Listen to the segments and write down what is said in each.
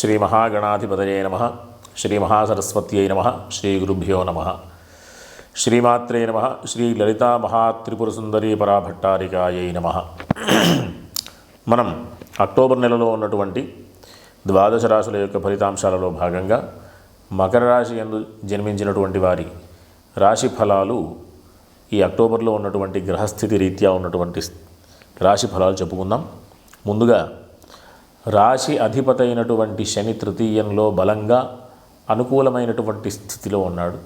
శ్రీ మహాగణాధిపతయే నమ. శ్రీ మహాసరస్వత్యై నమ. శ్రీ గురుభ్యో నమ. శ్రీమాత్రే నమ. శ్రీ లలితా మహాత్రిపురసుందరీ పరాభట్టారికాయై నమ. మనం అక్టోబర్ నెలలో ఉన్నటువంటి ద్వాదశ రాశుల యొక్క ఫలితాంశాలలో భాగంగా మకర రాశి ఎందు జన్మించినటువంటి వారి రాశి ఫలాలు ఈ అక్టోబర్లో ఉన్నటువంటి గ్రహస్థితి రీత్యా ఉన్నటువంటి రాశి ఫలాలు చెప్పుకుందాం. ముందుగా రాశి అధిపతైనటువంటి శని తృతీయంలో బలంగా అనుకూలమైనటువంటి స్థితిలో ఉన్నాడు.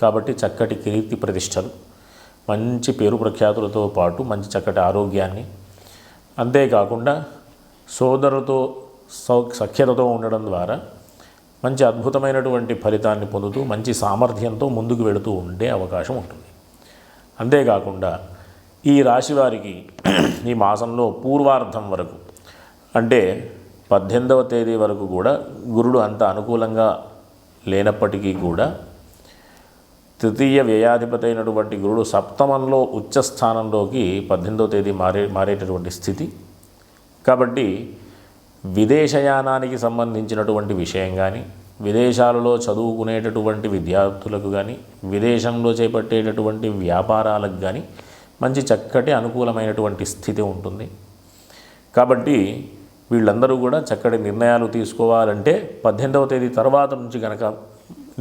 కాబట్టి చక్కటి కీర్తి ప్రతిష్టలు మంచి పేరు ప్రఖ్యాతులతో పాటు మంచి చక్కటి ఆరోగ్యాన్ని. అంతేకాకుండా సోదరులతో సౌ సఖ్యతతో ఉండడం ద్వారా మంచి అద్భుతమైనటువంటి ఫలితాన్ని పొందుతూ మంచి సామర్థ్యంతో ముందుకు వెళుతూ ఉండే అవకాశం ఉంటుంది. అంతేకాకుండా ఈ రాశి వారికి ఈ మాసంలో పూర్వార్ధం వరకు అంటే పద్దెనిమిదవ తేదీ వరకు కూడా గురుడు అంత అనుకూలంగా లేనప్పటికీ కూడా తృతీయ వ్యయాధిపతి అయినటువంటి గురుడు సప్తమంలో ఉచ్చ స్థానంలోకి పద్దెనిమిదవ తేదీ మారే మారేటటువంటి స్థితి. కాబట్టి విదేశయానానికి సంబంధించినటువంటి విషయం కానీ విదేశాలలో చదువుకునేటటువంటి విద్యార్థులకు కానీ విదేశంలో చేపట్టేటటువంటి వ్యాపారాలకు కానీ మంచి చక్కటి అనుకూలమైనటువంటి స్థితి ఉంటుంది. కాబట్టి వీళ్ళందరూ కూడా చక్కటి నిర్ణయాలు తీసుకోవాలంటే పద్దెనిమిదవ తేదీ తర్వాత నుంచి కనుక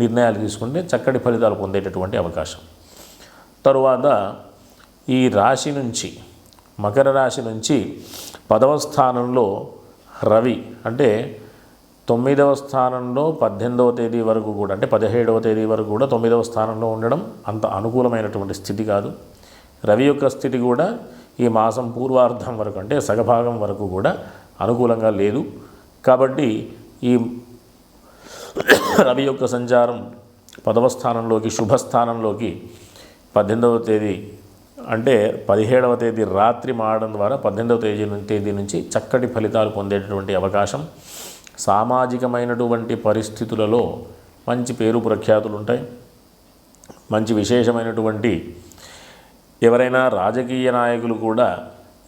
నిర్ణయాలు తీసుకుంటే చక్కటి ఫలితాలు పొందేటటువంటి అవకాశం. తరువాత ఈ రాశి నుంచి మకర రాశి నుంచి పదవ స్థానంలో రవి అంటే తొమ్మిదవ స్థానంలో పద్దెనిమిదవ తేదీ వరకు కూడా అంటే పదిహేడవ తేదీ వరకు కూడా తొమ్మిదవ స్థానంలో ఉండడం అంత అనుకూలమైనటువంటి స్థితి కాదు. రవి యొక్క స్థితి కూడా ఈ మాసం పూర్వార్ధం వరకు అంటే సగభాగం వరకు కూడా అనుకూలంగా లేదు. కాబట్టి ఈ రవి యొక్క సంచారం పదవ స్థానంలోకి శుభస్థానంలోకి పద్దెనిమిదవ తేదీ అంటే పదిహేడవ తేదీ రాత్రి మారడం ద్వారా పద్దెనిమిదవ తేదీ తేదీ నుంచి చక్కటి ఫలితాలు పొందేటటువంటి అవకాశం. సామాజికమైనటువంటి పరిస్థితులలో మంచి పేరు ప్రఖ్యాతులు ఉంటాయి. మంచి విశేషమైనటువంటి ఎవరైనా రాజకీయ నాయకులు కూడా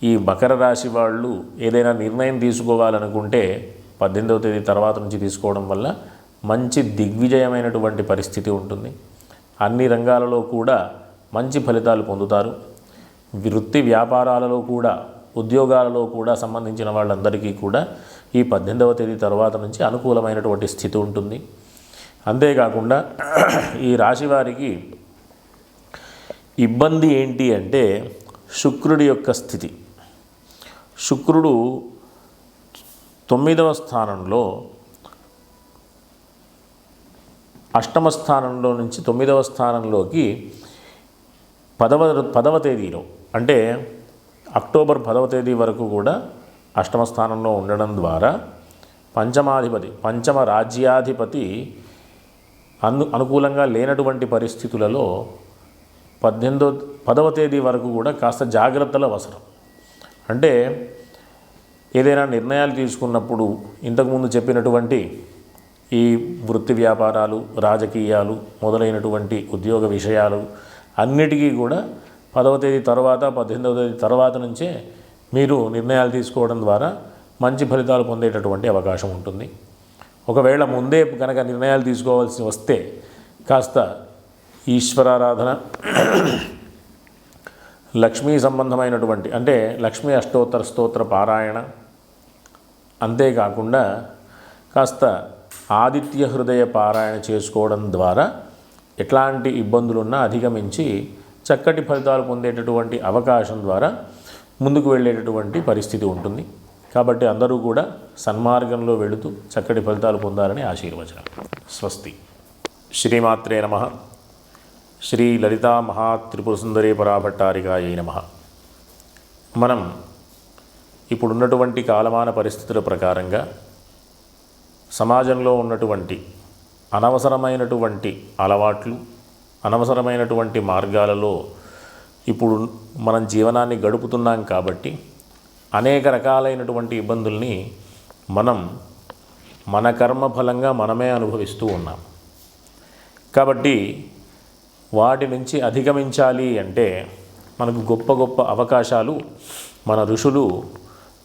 ఈ మకర రాశి వాళ్ళు ఏదైనా నిర్ణయం తీసుకోవాలనుకుంటే పద్దెనిమిదవ తేదీ తర్వాత నుంచి తీసుకోవడం వల్ల మంచి దిగ్విజయమైనటువంటి పరిస్థితి ఉంటుంది. అన్ని రంగాలలో కూడా మంచి ఫలితాలు పొందుతారు. వృత్తి వ్యాపారాలలో కూడా ఉద్యోగాలలో కూడా సంబంధించిన వాళ్ళందరికీ కూడా ఈ పద్దెనిమిదవ తేదీ తర్వాత నుంచి అనుకూలమైనటువంటి స్థితి ఉంటుంది. అంతేకాకుండా ఈ రాశి వారికి ఇబ్బంది ఏంటి అంటే శుక్రుడి యొక్క స్థితి. శుక్రుడు తొమ్మిదవ స్థానంలో అష్టమ స్థానంలో నుంచి తొమ్మిదవ స్థానంలోకి పదవ పదవ తేదీలో అంటే అక్టోబర్ పదవ తేదీ వరకు కూడా అష్టమ స్థానంలో ఉండడం ద్వారా పంచమాధిపతి పంచమ రాజ్యాధిపతి అను అనుకూలంగా లేనటువంటి పరిస్థితులలో పద్దెనిమిదో పదవ తేదీ వరకు కూడా కాస్త జాగ్రత్తలు అవసరం. అంటే ఏదైనా నిర్ణయాలు తీసుకున్నప్పుడు ఇంతకుముందు చెప్పినటువంటి ఈ వృత్తి వ్యాపారాలు రాజకీయాలు మొదలైనటువంటి ఉద్యోగ విషయాలు అన్నిటికీ కూడా పదవ తేదీ తర్వాత పద్దెనిమిదవ తేదీ తర్వాత నుంచే మీరు నిర్ణయాలు తీసుకోవడం ద్వారా మంచి ఫలితాలు పొందేటటువంటి అవకాశం ఉంటుంది. ఒకవేళ ముందే కనుక నిర్ణయాలు తీసుకోవాల్సి వస్తే కాస్త ఈశ్వరారాధన లక్ష్మీ సంబంధమైనటువంటి అంటే లక్ష్మీ అష్టోత్తర స్తోత్ర పారాయణ. అంతేకాకుండా కాస్త ఆదిత్య హృదయ పారాయణ చేసుకోవడం ద్వారా ఎట్లాంటి ఇబ్బందులున్నా అధిగమించి చక్కటి ఫలితాలు పొందేటటువంటి అవకాశం ద్వారా ముందుకు వెళ్ళేటటువంటి పరిస్థితి ఉంటుంది. కాబట్టి అందరూ కూడా సన్మార్గంలో వెళుతూ చక్కటి ఫలితాలు పొందాలని ఆశీర్వచనం. స్వస్తి. శ్రీమాత్రే నమ. శ్రీ లలితా మహాత్రిపుర సుందరీ పరాభట్టారికాయ నమ. మనం ఇప్పుడున్నటువంటి కాలమాన పరిస్థితుల ప్రకారంగా సమాజంలో ఉన్నటువంటి అనవసరమైనటువంటి అలవాట్లు అనవసరమైనటువంటి మార్గాలలో ఇప్పుడు మనం జీవనాన్ని గడుపుతున్నాం కాబట్టి అనేక రకాలైనటువంటి ఇబ్బందుల్ని మనం మన కర్మ ఫలంగా మనమే అనుభవిస్తూ ఉన్నాం. కాబట్టి వాటి నుంచి అధిగమించాలి అంటే మనకు గొప్ప గొప్ప అవకాశాలు మన ఋషులు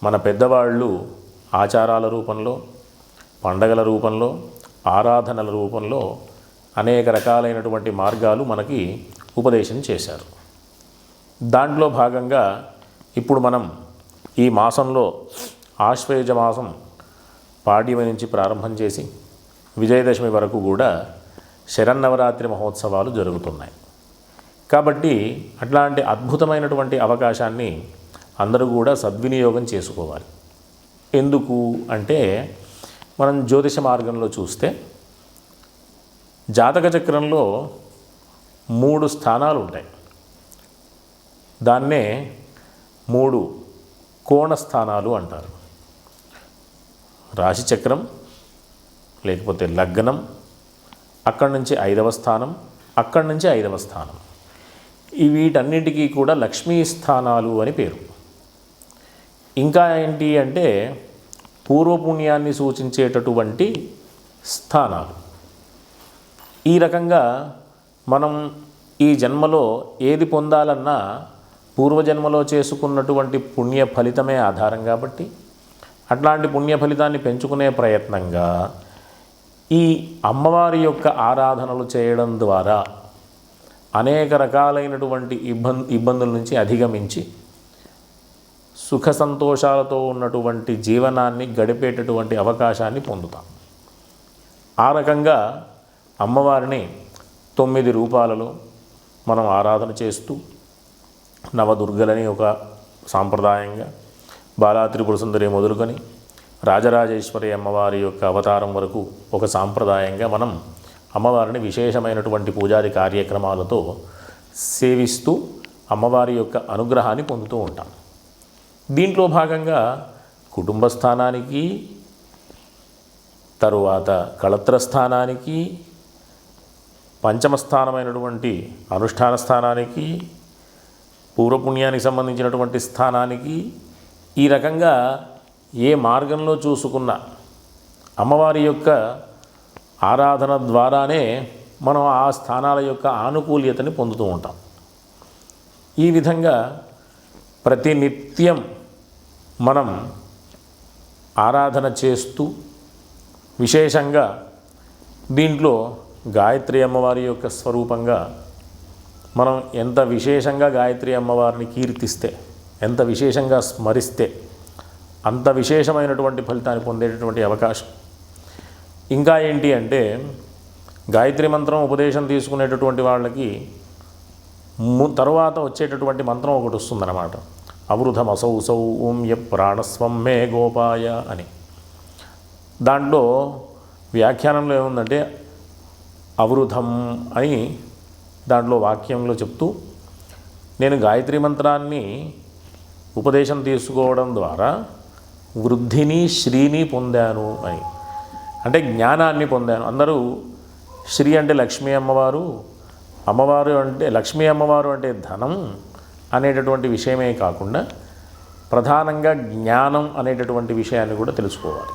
మన పెద్దవాళ్ళు ఆచారాల రూపంలో పండగల రూపంలో ఆరాధనల రూపంలో అనేక రకాలైనటువంటి మార్గాలు మనకి ఉపదేశం చేశారు. దాంట్లో భాగంగా ఇప్పుడు మనం ఈ మాసంలో ఆశ్వయుజ మాసం పాడ్యమి నుంచి ప్రారంభం చేసి విజయదశమి వరకు కూడా శరన్నవరాత్రి మహోత్సవాలు జరుగుతున్నాయి. కాబట్టి అట్లాంటి అద్భుతమైనటువంటి అవకాశాన్ని అందరూ కూడా సద్వినియోగం చేసుకోవాలి. ఎందుకు అంటే మనం జ్యోతిష మార్గంలో చూస్తే జాతక చక్రంలో మూడు స్థానాలు ఉంటాయి. దాన్నే మూడు కోణ స్థానాలు అంటారు. రాశిచక్రం లేకపోతే లగ్నం అక్కడి నుంచి ఐదవ స్థానం అక్కడి నుంచి ఐదవ స్థానం. ఈ వీటన్నిటికీ కూడా లక్ష్మీ స్థానాలు అని పేరు. ఇంకా ఏంటి అంటే పూర్వపుణ్యాన్ని సూచించేటటువంటి స్థానాలు. ఈ రకంగా మనం ఈ జన్మలో ఏది పొందాలన్నా పూర్వజన్మలో చేసుకున్నటువంటి పుణ్య ఫలితమే ఆధారం కాబట్టి అట్లాంటి పుణ్య ఫలితాన్ని పెంచుకునే ప్రయత్నంగా ఈ అమ్మవారి యొక్క ఆరాధనలు చేయడం ద్వారా అనేక రకాలైనటువంటి ఇబ్బంది ఇబ్బందుల నుంచి అధిగమించి సుఖ సంతోషాలతో ఉన్నటువంటి జీవనాన్ని గడిపేటటువంటి అవకాశాన్ని పొందుతాం. ఆ రకంగా అమ్మవారిని తొమ్మిది రూపాలలో మనం ఆరాధన చేస్తూ నవదుర్గలని ఒక సాంప్రదాయంగా బాలా త్రిపుర సుందరి మొదలుకొని రాజరాజేశ్వరి అమ్మవారి యొక్క అవతారం వరకు ఒక సాంప్రదాయంగా మనం అమ్మవారిని విశేషమైనటువంటి పూజాది కార్యక్రమాలతో సేవిస్తూ అమ్మవారి యొక్క అనుగ్రహాన్ని పొందుతూ ఉంటాం. దీంట్లో భాగంగా కుటుంబ స్థానానికి తరువాత కళత్ర స్థానానికి పంచమ స్థానమైనటువంటి అనుష్ఠాన స్థానానికి పూర్వపుణ్యానికి సంబంధించినటువంటి స్థానానికి ఈ రకంగా ఏ మార్గంలో చూసుకున్న అమ్మవారి యొక్క ఆరాధన ద్వారానే మనం ఆ స్థానాల యొక్క ఆనుకూల్యతని పొందుతూ ఉంటాం. ఈ విధంగా ప్రతినిత్యం మనం ఆరాధన చేస్తూ విశేషంగా దీంట్లో గాయత్రి అమ్మవారి యొక్క స్వరూపంగా మనం ఎంత విశేషంగా గాయత్రి అమ్మవారిని కీర్తిస్తే ఎంత విశేషంగా స్మరిస్తే అంత విశేషమైనటువంటి ఫలితాన్ని పొందేటటువంటి అవకాశం. ఇంకా ఏంటి అంటే గాయత్రి మంత్రం ఉపదేశం తీసుకునేటటువంటి వాళ్ళకి తరువాత వచ్చేటటువంటి మంత్రం ఒకటి వస్తుందన్నమాట. అవృధమసౌ సౌ ఓం య ప్రాణస్వం మే గోపాయ అని. దాంట్లో వ్యాఖ్యానంలో ఏముందంటే అవృధం అని దాంట్లో వాక్యంలో చెప్తూ నేను గాయత్రి మంత్రాన్ని ఉపదేశం తీసుకోవడం ద్వారా వృద్ధిని శ్రీని పొందాను అని. అంటే జ్ఞానాన్ని పొందాను. అందరూ శ్రీ అంటే లక్ష్మీ అమ్మవారు అమ్మవారు అంటే లక్ష్మీ అమ్మవారు అంటే ధనం అనేటటువంటి విషయమే కాకుండా ప్రధానంగా జ్ఞానం అనేటటువంటి విషయాన్ని కూడా తెలుసుకోవాలి.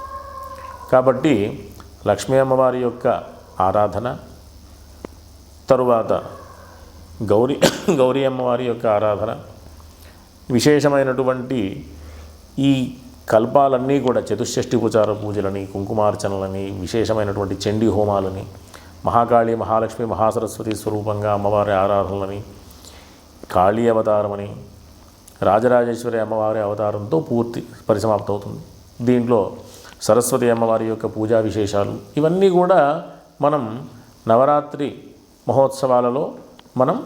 కాబట్టి లక్ష్మీ అమ్మవారి యొక్క ఆరాధన తరువాత గౌరీ గౌరీ అమ్మవారి యొక్క ఆరాధన విశేషమైనటువంటి ఈ కల్పాలన్నీ కూడా చతుషష్ఠి ఉపచార పూజలని కుంకుమార్చనలని విశేషమైనటువంటి చండీ హోమాలని మహాకాళి మహాలక్ష్మి మహాసరస్వతి స్వరూపంగా అమ్మవారి ఆరాధనలని కాళీ అవతారమని రాజరాజేశ్వరి అమ్మవారి అవతారంతో పూర్తి పరిసమాప్తం అవుతుంది దీంట్లో సరస్వతి అమ్మవారి యొక్క పూజా విశేషాలు ఇవన్నీ కూడా మనం నవరాత్రి మహోత్సవాలలో మనం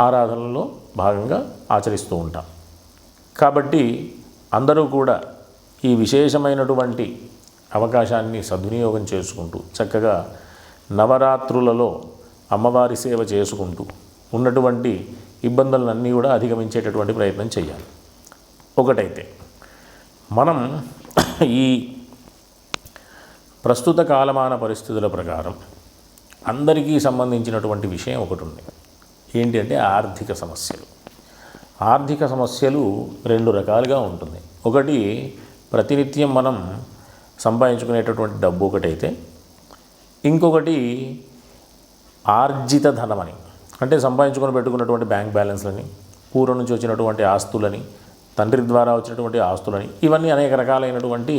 ఆరాధనలో భాగంగా ఆచరిస్తూ ఉంటాం. కాబట్టి అందరూ కూడా ఈ విశేషమైనటువంటి అవకాశాన్ని సద్వినియోగం చేసుకుంటూ చక్కగా నవరాత్రులలో అమ్మవారి సేవ చేసుకుంటూ ఉన్నటువంటి ఇబ్బందులన్నీ కూడా అధిగమించేటటువంటి ప్రయత్నం చేయాలి. ఒకటైతే మనం ఈ ప్రస్తుత కాలమాన పరిస్థితుల ప్రకారం అందరికీ సంబంధించినటువంటి విషయం ఒకటి ఉంది. ఏంటి అంటే ఆర్థిక సమస్యలు. ఆర్థిక సమస్యలు రెండు రకాలుగా ఉంటుంది. ఒకటి ప్రతినిత్యం మనం సంపాదించుకునేటటువంటి డబ్బు ఒకటైతే ఇంకొకటి ఆర్జిత ధనమని. అంటే సంపాదించుకొని పెట్టుకున్నటువంటి బ్యాంక్ బ్యాలెన్స్లని పూర్వం నుంచి వచ్చినటువంటి ఆస్తులని తండ్రి ద్వారా వచ్చినటువంటి ఆస్తులని ఇవన్నీ అనేక రకాలైనటువంటి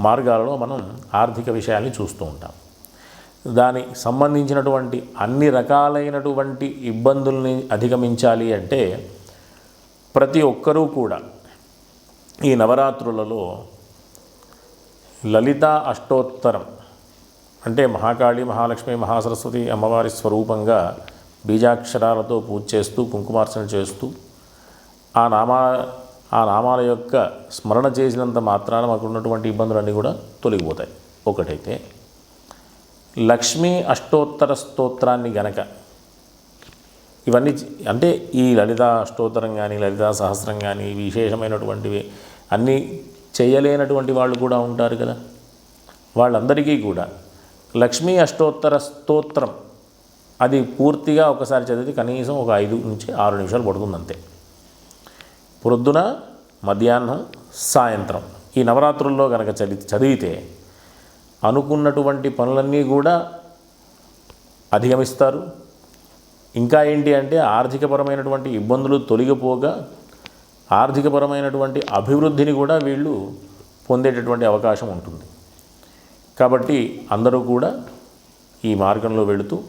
మార్గాలలో మనం ఆర్థిక విషయాల్ని చూస్తూ ఉంటాం. దానికి సంబంధించినటువంటి అన్ని రకాలైనటువంటి ఇబ్బందుల్ని అధిగమించాలి అంటే ప్రతి ఒక్కరూ కూడా ఈ నవరాత్రులలో లలిత అష్టోత్తరం అంటే మహాకాళి మహాలక్ష్మి మహాసరస్వతి అమ్మవారి స్వరూపంగా బీజాక్షరాలతో పూజ చేస్తూ కుంకుమార్చన చేస్తూ ఆ నామా ఆ నామాల యొక్క స్మరణ చేసినంత మాత్రాన మాకు ఉన్నటువంటి ఇబ్బందులన్నీ కూడా తొలగిపోతాయి. ఒకటైతే లక్ష్మీ అష్టోత్తర స్తోత్రాన్ని గనక ఇవన్నీ అంటే ఈ లలిత అష్టోత్తరం కానీ లలిత సహస్రం కానీ విశేషమైనటువంటివి అన్నీ చేయలేనటువంటి వాళ్ళు కూడా ఉంటారు కదా. వాళ్ళందరికీ కూడా లక్ష్మీ అష్టోత్తర స్తోత్రం అది పూర్తిగా ఒకసారి చదివితే కనీసం ఒక ఐదు నుంచి ఆరు నిమిషాలు పడుతుంది అంతే. ప్రొద్దున మధ్యాహ్నం సాయంత్రం ఈ నవరాత్రుల్లో కనుక చదివి చదివితే అనుకున్నటువంటి పనులన్నీ కూడా అధిగమిస్తారు. ఇంకా ఏంటి అంటే ఆర్థికపరమైనటువంటి ఇబ్బందులు తొలగిపోగా ఆర్థికపరమైనటువంటి అభివృద్ధిని కూడా వీళ్ళు పొందేటటువంటి అవకాశం ఉంటుంది. కాబట్టి అందరూ కూడా ఈ మార్గంలో వెళుతూ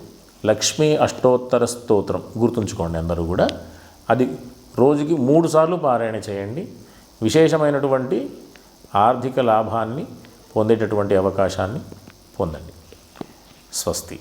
లక్ష్మీ అష్టోత్తర స్తోత్రం గుర్తుంచుకోండి అందరూ కూడా. అది రోజుకి మూడు సార్లు పారాయణ చేయండి. విశేషమైనటువంటి ఆర్థిక లాభాన్ని పొందేటటువంటి అవకాశాన్ని పొందండి. స్వస్తి.